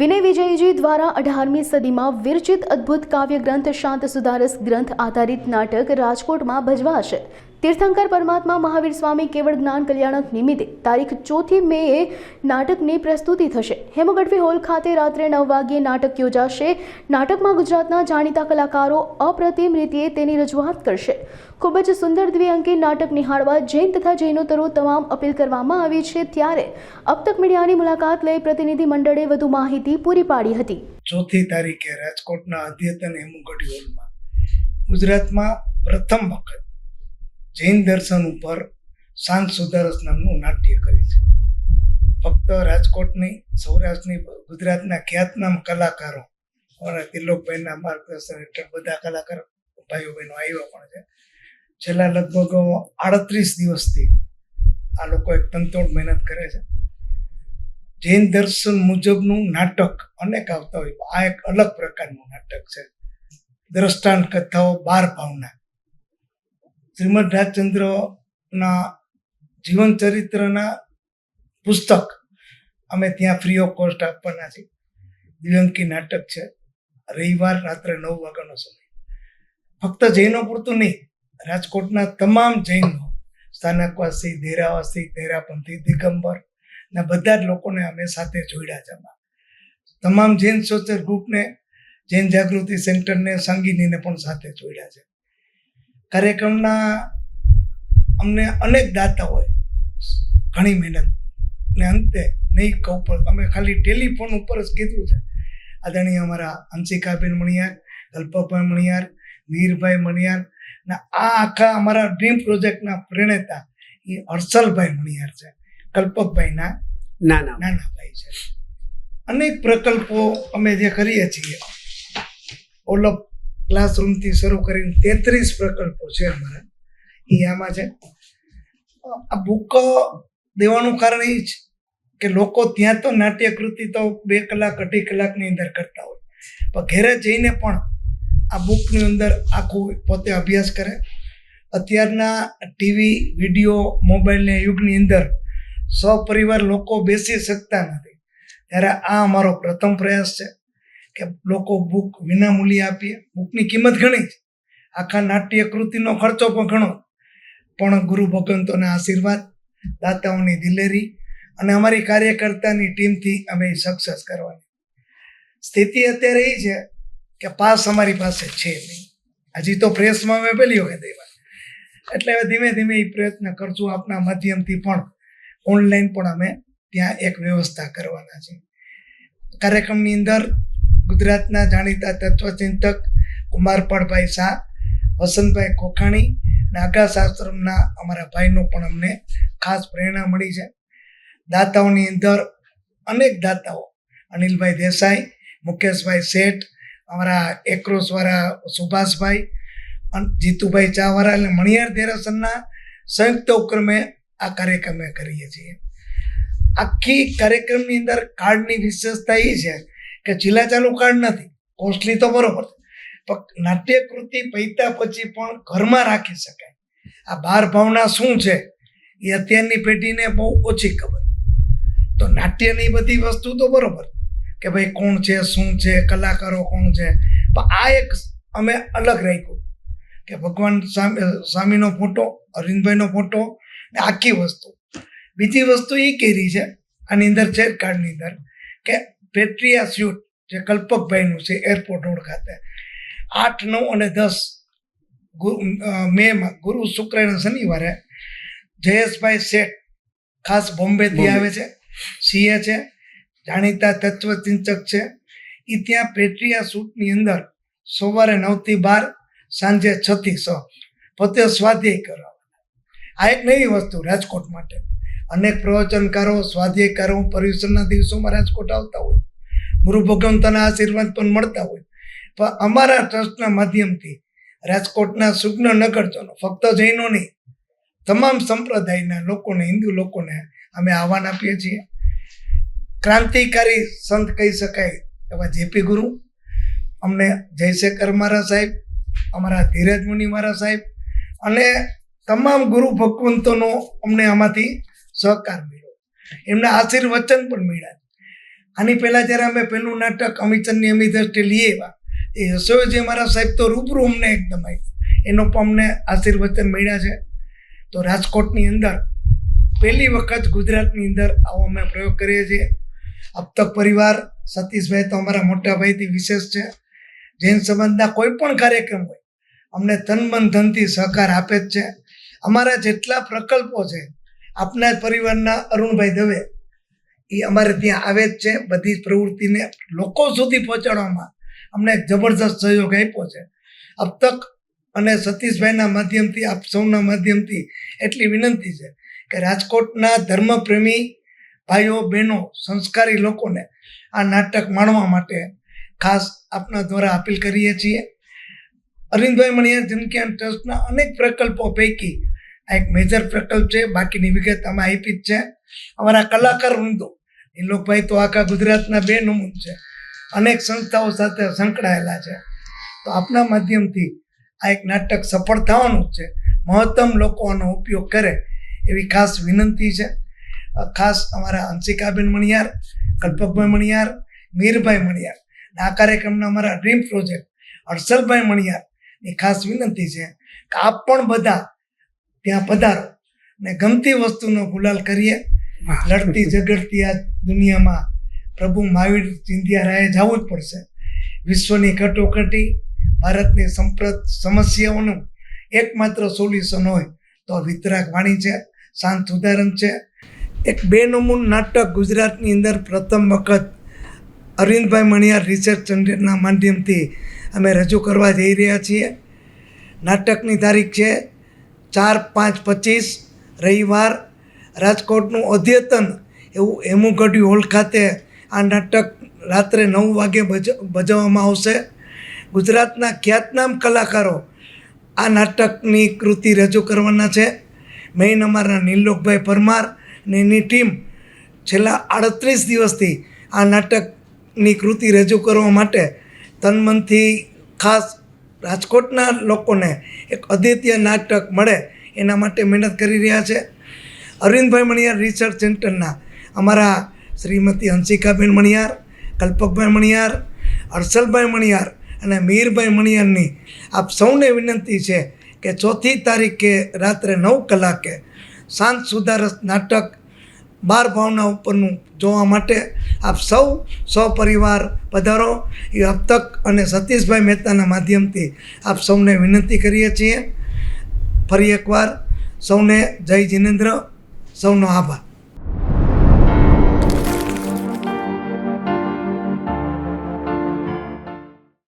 વિનય વિજયજી દ્વારા અઢારમી સદીમાં વિરચિત અદ્ભુત કાવ્ય ગ્રંથ શાંત સુધારસ ગ્રંથ આધારિત નાટક રાજકોટમાં ભજવાશે. તીર્થંકર પરમાત્મા મહાવીર સ્વામી કેવળ જ્ઞાન કલ્યાણક નિમિત્તે તારીખ ચોથી મેએ નાટકની પ્રસ્તુતિ થશે. હેમગઢવી હોલ ખાતે રાત્રે નવ વાગ્યે નાટક યોજાશે. નાટકમાં ગુજરાતના જાણીતા કલાકારો અપ્રતિમ રીતે તેની રજૂઆત કરશે. ખૂબ જ સુંદર દ્વિઅંકી નાટક નિહાળવા જૈન તથા જૈનોતરો તમામ અપીલ કરવામાં આવી છે. ત્યારે અબતક મીડિયાની મુલાકાત લઈ પ્રતિનિધિ મંડળે વધુ માહિતી પૂરી પાડી હતી. ચોથી તારીખે રાજકોટના અદ્યતન હેમુગઢી હોલમાં ગુજરાતમાં પ્રથમ વખત જૈન દર્શન ઉપર શાંત સુધારસ નામનું નાટ્ય કરે છે. ફક્ત રાજકોટની સૌરાષ્ટ્રની, ગુજરાતના ખ્યાતનામ કલાકારો અને તિલોકભાઈના માર્ગદર્શન હેઠળ બધા કલાકાર, ભાઈઓ બહેનો આવ્યા પણ છે. છેલ્લા લગભગ આડત્રીસ દિવસથી આ લોકો એક તંતોડ મહેનત કરે છે. જૈન દર્શન મુજબનું નાટક અનેક આવતા હોય. આ એક અલગ પ્રકારનું નાટક છે. દ્રષ્ટાંત કથાઓ બાર ભાવના. શ્રીમદ રાજચંદ્રના જીવન ચરિત્રના પુસ્તક. અમે ત્યાં ફ્રી ઓફ કોસ્ટ આપવાના છીએ. દ્વિઅંકી નાટક છે. રવિવાર રાત્રે નવ વાગ્યાનો સમય. ફક્ત જૈનો પૂરતું નહીં, રાજકોટના તમામ જૈનો સ્થાનકવાસી દેરાવાસી દેરાપંથી દિગંબર, ના બધા જ લોકોને અમે સાથે જોડ્યા છે. તમામ જૈન સોચર ગ્રુપને જૈન જાગૃતિ સેન્ટરને, સંગીનીને પણ સાથે જોડ્યા છે. કાર્યક્રમના અમને અનેક દાતા હોય. ઘણી મહેનત. ને અંતે નહીં કહું પણ અમે ખાલી ટેલિફોન ઉપર જ કીધું છે. આદરણીય અમારા હંસિકાબેન મણિયાર કલ્પકભાઈ મણિયાર વીરભાઈ મણિયાર ને આ આખા અમારા ડ્રીમ પ્રોજેક્ટના પ્રેરણેતા એ હર્ષલભાઈ મણિયાર છે. કલ્પકભાઈના ના ના નાના. ભાઈ છે. અનેક પ્રકલ્પો અમે જે કરીએ છીએ ઓલપ ક્લાસરૂમથી શરૂ કરીને તેત્રીસ પ્રકલ્પો છે અમારા. એ આમાં છે. આ બુક દેવાનું કારણ એ છે કે લોકો ત્યાં તો નાટ્યકૃતિ તો બે કલાક, અઢી કલાકની અંદર કરતા હોય. પણ ઘેરે જઈને પણ આ બુકની અંદર આખું પોતે અભ્યાસ કરે. અત્યારના ટીવી, વીડિયો મોબાઈલના યુગની અંદર સપરિવાર લોકો બેસી શકતા નથી. ત્યારે આ અમારો પ્રથમ પ્રયાસ છે. કે લોકો બુક વિનામૂલ્યે આપીએ. બુકની કિંમત ઘણી છે. આખા નાટ્ય કૃતિનો ખર્ચો પણ ઘણો પણ ગુરુ ભગવંતોના આશીર્વાદ, દાતાઓની દિલેરી અને અમારી કાર્યકર્તાની ટીમથી અમે સક્સેસ કરવાની. સ્થિતિ અત્યારે એ છે કે પાસ અમારી પાસે છે નહીં. હજી તો પ્રેસમાં અમે પહેલી વખત આવ્યા. એટલે હવે ધીમે ધીમે એ પ્રયત્ન કરશું. આપના માધ્યમથી પણ ઓનલાઈન પણ અમે ત્યાં એક વ્યવસ્થા કરવાના છે કાર્યક્રમની અંદર ગુજરાતના જાણીતા તત્વચિંતક કુમારપાળભાઈ શાહ, વસંતભાઈ કોખાણી નાગાશાસ્ત્રમના અમારા ભાઈનું પણ અમને ખાસ પ્રેરણા મળી છે. દાતાઓની અંદર અનેક દાતાઓ, અનિલભાઈ દેસાઈ, મુકેશભાઈ શેઠ, અમારા એક્રોસવાળા સુભાષભાઈ, અન- જીતુભાઈ ચાવાળા અને મણિયાર દેરાસરના સંયુક્ત ઉપક્રમે આ કાર્યક્રમ કરીએ છીએ. આખી કાર્યક્રમની અંદર કાર્ડની વિશેષતા એ છે કે જિલ્લા કાર્ડ નથી કોસ્ટલી તો બરોબર પણ નાટ્યકૃતિ પૈતા પછી પણ ઘરમાં રાખી શકાય. આ બાર ભાવના શું છે, એ અત્યારની પેઢીને બહુ ઓછી ખબર. તો નાટ્યની બધી વસ્તુ તો બરોબર કે ભાઈ કોણ છે, શું છે, કલાકારો કોણ છે. પણ આ એક અમે અલગ રાખ્યું કે ભગવાન સ્વામી, સ્વામીનો ફોટો, અરવિંદભાઈનો ફોટો ને આખી વસ્તુ. બીજી વસ્તુ એ કેરી છે, આની અંદર છે, કાર્ડની અંદર, કે પેટ્રિયા સ્યુટ જે કલ્પકભાઈનું છે એરપોર્ટ રોડ ખાતે. આઠ નવ અને દસ મેમાં ગુરુ શુક્ર અને શનિવારે જયેશભાઈ શેઠ ખાસ બોમ્બેથી બોમ્બે. આવે છે સીએ છે જાણીતા તત્વચિંતક છે. એ ત્યાં પેટ્રિયા સૂટની અંદર સવારે નવથી બાર સાંજે છથી સ પતે પોતે સ્વાધ્યાય કરાવે આ એક નવી વસ્તુ રાજકોટ માટે. અનેક પ્રવચનકારો, સ્વાધ્યાયકારો પર્યુષણના દિવસોમાં રાજકોટ આવતા હોય. ગુરુ ભગવંતના આશીર્વાદ પણ મળતા હોય. પણ અમારા ટ્રસ્ટના માધ્યમથી રાજકોટના સુગ્ન નગરજનો, ફક્ત જૈનો નહીં, તમામ સંપ્રદાયના લોકોને, હિન્દુ લોકોને અમે આહવાન આપીએ છીએ. ક્રાંતિકારી સંત કહી શકાય એવા જેપી ગુરુ, અમને જયશેખર મહારાજ સાહેબ, અમારા ધીરજ મુનિ મહારાજ સાહેબ અને તમામ ગુરુ ભગવંતોનો અમને આમાંથી સહકાર મળ્યો. એમના આશીર્વચન પણ મળ્યા. આની પહેલાં જ્યારે અમે પહેલું નાટક અમિચંદની અમી દ્રષ્ટિ લઈએ એવા, એ યશોજી મારા સાહેબ તો રૂબરૂ અમને એકદમ આવી એનો પણ અમને આશીર્વચન મળ્યા છે. તો રાજકોટની અંદર, પહેલી વખત ગુજરાતની અંદર આવો અમે પ્રયોગ કરીએ છીએ. અબતક પરિવાર, સતીશભાઈ તો અમારા મોટા ભાઈથી વિશેષ છે. જૈન સંબંધના કોઈ પણ કાર્યક્રમ હોય, અમને તન મન ધનથી સહકાર આપે જ છે. અમારા જેટલા પ્રકલ્પો છે આપના પરિવારના અરુણભાઈ દવે એ અમારે ત્યાં આવે જ છે, બધી જ પ્રવૃત્તિને લોકો સુધી પહોંચાડવામાં અમને એક જબરદસ્ત સહયોગ આપ્યો છે. અબ તક અને સતીશભાઈના માધ્યમથી, આપ સૌના માધ્યમથી એટલી વિનંતી છે કે રાજકોટના ધર્મપ્રેમી ભાઈઓ, બહેનો, સંસ્કારી લોકોને આ નાટક માણવા માટે ખાસ આપના દ્વારા અપીલ કરીએ છીએ. અરવિંદભાઈ મણિયાર જનકિયાન ટ્રસ્ટના અનેક પ્રકલ્પો પૈકી આ એક મેજર પ્રકલ્પ છે, બાકીની વિગત અમે આપી જ છે. અમારા કલાકાર વૃંદો, એ તો આખા ગુજરાતના બે નમૂન છે. અનેક સંસ્થાઓ સાથે સંકળાયેલા છે. તો આપના માધ્યમથી આ એક નાટક સફળ થવાનું છે. મહત્તમ લોકો આનો ઉપયોગ કરે એવી ખાસ વિનંતી છે. ખાસ અમારા અંશિકાબેન મણિયાર, કલ્પકભાઈ મણિયાર, મીરભાઈ મણિયાર આ કાર્યક્રમના અમારા ડ્રીમ પ્રોજેક્ટ હર્ષલભાઈ મણિયારની ખાસ વિનંતી છે કે આપ પણ બધા ત્યાં પધારો. ને ગમતી વસ્તુનો ગુલાલ કરીએ. લડતી ઝઘડતી આ દુનિયામાં પ્રભુ મહાવીર ચિંધિયા રાયે જવું જ પડશે. વિશ્વની કટોકટી ભારતની સંપ્રત સમસ્યાઓનું એકમાત્ર સોલ્યુશન હોય તો વિતરાક વાણી છે શાંત ઉદાહરણ છે. એક બે નમૂન નાટક ગુજરાતની અંદર પ્રથમ વખત અરવિંદભાઈ મણિયાર રિસર્ચ સેન્ટરના માધ્યમથી અમે રજૂ કરવા જઈ રહ્યા છીએ. નાટકની તારીખ છે ચાર પાંચ પચીસ રવિવાર રાજકોટનું અદ્યતન એવું હેમુગઢી હોલ ખાતે આ નાટક રાત્રે નવ વાગે ભજ ભજવવામાં આવશે. ગુજરાતના ખ્યાતનામ કલાકારો આ નાટકની કૃતિ રજૂ કરવાના છે. મેઇન અમારા નીલોકભાઈ પરમાર અને એની ટીમ છેલ્લા આડત્રીસ દિવસથી આ નાટકની કૃતિ રજૂ કરવા માટે તનમનથી ખાસ રાજકોટના લોકોને એક અદ્વિતીય નાટક મળે એના માટે મહેનત કરી રહ્યા છે. અરવિંદભાઈ મણિયાર રિસર્ચ સેન્ટરના અમારા શ્રીમતી હંસિકાબેન મણિયાર, કલ્પકભાઈ મણિયાર, હર્ષલભાઈ મણિયાર અને મીરભાઈ મણિયારની આપ સૌને વિનંતી છે કે ચોથી તારીખે રાત્રે નવ કલાકે શાંત સુધારસ નાટક બાર ભાવના ઉપરનું જોવા માટે આપ સૌ સપરિવાર પધારો. એ અબતક અને સતીશભાઈ મહેતાના માધ્યમથી આપ સૌને વિનંતી કરીએ છીએ. ફરી એકવાર સૌને જય જિનેન્દ્ર. સૌનો આભાર.